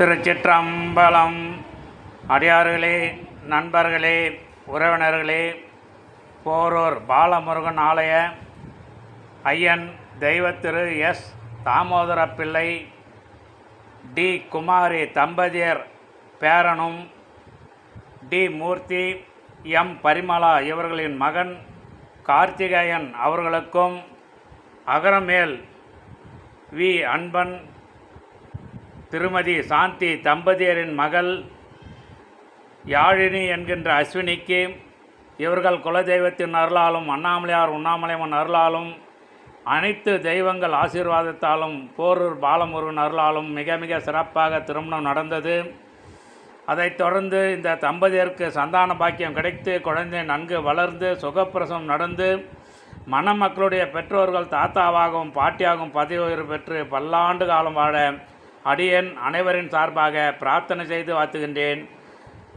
திருச்சிற்றம்பலம். அடியார்களே நண்பர்களே உறவினர்களே போரூர் பாலமுருகன் ஆலய ஐயன் தெய்வத்திரு எஸ். தாமோதர பிள்ளை டி. குமாரி தம்பதியர் பேரனும் டி. மூர்த்தி எம். பரிமளா இவர்களின் மகன் கார்த்திகேயன் அவர்களுக்கும் அகரமேல் வி. அன்பன் திருமதி சாந்தி தம்பதியரின் மகள் யாழினி என்கின்ற அஸ்வினிக்கு இவர்கள் குலதெய்வத்தின் அருளாலும் அண்ணாமலையார் உண்ணாமலையம்மன் அருளாலும் அனைத்து தெய்வங்கள் ஆசீர்வாதத்தாலும் போரூர் பாலமுருகன் அருளாலும் மிக மிக சிறப்பாக திருமணம் நடந்தது. அதைத் தொடர்ந்து இந்த தம்பதியருக்கு சந்தான பாக்கியம் கிடைத்து குழந்தை நன்கு வளர்ந்து சுகப்பிரசவம் நடந்து மணமக்களுடைய பெற்றோர்கள் தாத்தாவாகவும் பாட்டியாகவும் பதவி உயர்வு பெற்று பல்லாண்டு காலம் வாழ அடியன் அனைவரின் சார்பாக பிரார்த்தனை செய்து வாழ்த்துகின்றேன்.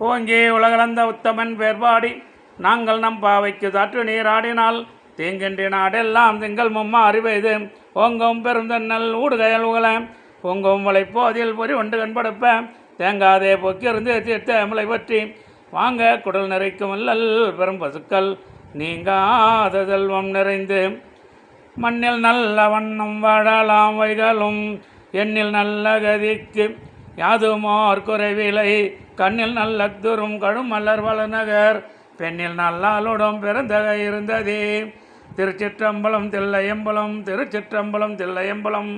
ஓங்கே உலகளந்த உத்தமன் பேர்பாடி நாங்கள் நம் பாவைக்கு தாற்று நீராடினால் தீங்கின்றி நாடெல்லாம் திங்கள் மும்மா அறிவைது. ஓங்கும் பெருந்தன்னல் ஊடுகையல் உகல பொங்கும் வளை போதில் பொறி ஒன்று கண்படுப்ப தேங்காதே பொக்கிருந்து தீர்த்த முளை பற்றி. வாங்க குடல் நிறைக்கும் அல்லல் பெரும் பசுக்கள் நீங்காத செல்வம் நிறைந்து. மண்ணில் நல்ல வண்ணம் வாழலாம் வைகளும் எண்ணில் நல்ல கதிக்கு யாதுமோர் குறைவிலை. கண்ணில் நல்ல துரும் கடும் மலர் வளநகர் பெண்ணில் நல்லாளுடன் பிறந்தக இருந்ததே. திருச்சிற்றம்பலம் தில்லையம்பலம் திருச்சிற்றம்பலம் தில்லையம்பலம்.